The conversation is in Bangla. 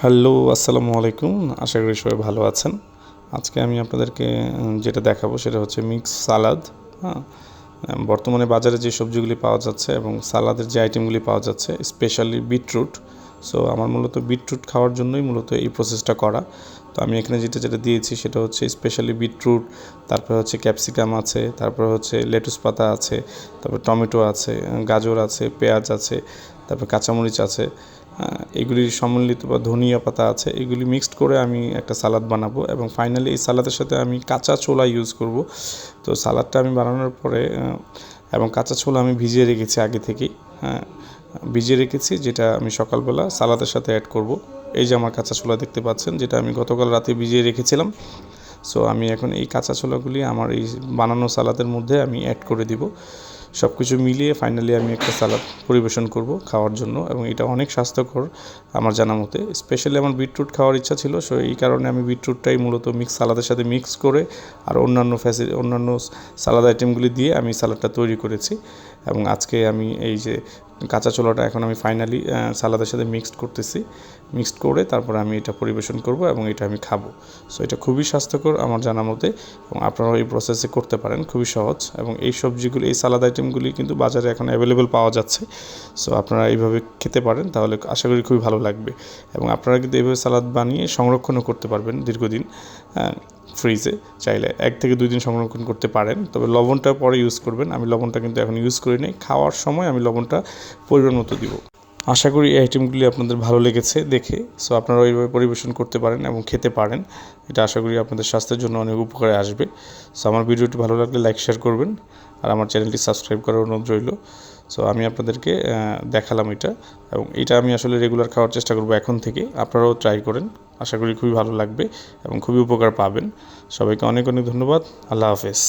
হ্যালো, আসসালামু আলাইকুম। আশা করি সবাই ভালো আছেন। আজকে আমি আপনাদেরকে যেটা দেখাবো সেটা হচ্ছে মিক্স সালাদ হ্যাঁ? বর্তমানে বাজারে যে সবজিগুলি পাওয়া যাচ্ছে এবং সালাদের যে আইটেমগুলি পাওয়া যাচ্ছে, স্পেশালি বিটরুট। সো, আমার মূলত বিটরুট খাওয়ার জন্যই মূলত এই প্রসেসটা করা। তো আমি এখানে যেটা যেটা দিয়েছি সেটা হচ্ছে স্পেশালি বিটরুট, তারপরে হচ্ছে ক্যাপসিকাম আছে, তারপরে হচ্ছে লেটুস পাতা আছে, তারপর টমেটো আছে, গাজর আছে, পেঁয়াজ আছে, তারপর কাঁচামরিচ আছে। আহ, এগুলি সম্মিলিত বা ধনিয়া পাতা আছে এগুলি মিক্সড করে আমি একটা সালাদ বানাবো এবং ফাইনালি এই সালাদের সাথে আমি কাঁচা ছোলা ইউজ করব। তো সালাদটা আমি বানানোর পরে এবং কাঁচা ছোলা আমি ভিজিয়ে রেখেছি আগে থেকেই হ্যাঁ ভিজিয়ে রেখেছি যেটা আমি সকালবেলা সালাদের সাথে অ্যাড করব। এই যে আমার কাঁচা ছোলা দেখতে পাচ্ছেন যেটা আমি গতকাল রাতে ভিজিয়ে রেখেছিলাম সো আমি এখন এই কাঁচা ছোলাগুলি আমার এই বানানো সালাদের মধ্যে আমি অ্যাড করে দিব। সব কিছু মিলিয়ে ফাইনালি আমি একটা সালাদ পরিবেশন করব খাওয়ার জন্য এবং এটা অনেক স্বাস্থ্যকর আমার জানা মতে। স্পেশালি আমার বিটরুট খাওয়ার ইচ্ছা ছিল সো এই কারণে আমি বিটরুটটাই মূলত মিক্স সালাদের সাথে মিক্স করে আর অন্যান্য ফ্যাসি অন্যান্য সালাদ আইটেমগুলি দিয়ে আমি সালাদটা তৈরি করেছি এবং আজকে আমি এই যে কাঁচা ছোলাটা এখন আমি ফাইনালি সালাদের সাথে মিক্সড করতেছি। মিক্সড করে তারপরে আমি এটা পরিবেশন করব এবং এটা আমি খাব। সো এটা খুবই স্বাস্থ্যকর আমার জানা মতে এবং আপনারাও এই প্রসেসে করতে পারেন, খুবই সহজ। এবং এই সবজিগুলি, এই সালাদ আইটেমগুলি কিন্তু বাজারে এখন অ্যাভেলেবেল পাওয়া যাচ্ছে। সো আপনারা এইভাবে খেতে পারেন, তাহলে আশা করি খুবই ভালো লাগবে। এবং আপনারা কিন্তু এইভাবে সালাদ বানিয়ে সংরক্ষণও করতে পারবেন দীর্ঘদিন। ফ্রিজে চাইলে এক থেকে দুই দিন সংরক্ষণ করতে পারেন। তবে লবণটা পরে ইউজ করবেন। আমি লবণটা কিন্তু এখন ইউজ করি নাই। খাওয়ার সময় আমি লবণটা পরিমাণ মতো দিব। আশা করি এই আইটেমগুলি আপনাদের ভালো লেগেছে দেখে। সো আপনারা ওইভাবে পরিবেশন করতে পারেন এবং খেতে পারেন। এটা আশা করি আপনাদের স্বাস্থ্যের জন্য অনেক উপকারে আসবে। সো আমার ভিডিওটি ভালো লাগলে লাইক শেয়ার করবেন। আর আমার চ্যানেলটি সাবস্ক্রাইব করার অনুরোধ রইল। সো আমি আপনাদেরকে দেখালাম এটা এবং এটা আমি আসলে রেগুলার খাওয়ার চেষ্টা করব এখন থেকে। আপনারাও ট্রাই করেন, আশা করি খুবই ভালো লাগবে এবং খুবই উপকার পাবেন। সবাইকে অনেক অনেক ধন্যবাদ। আল্লাহ হাফেজ।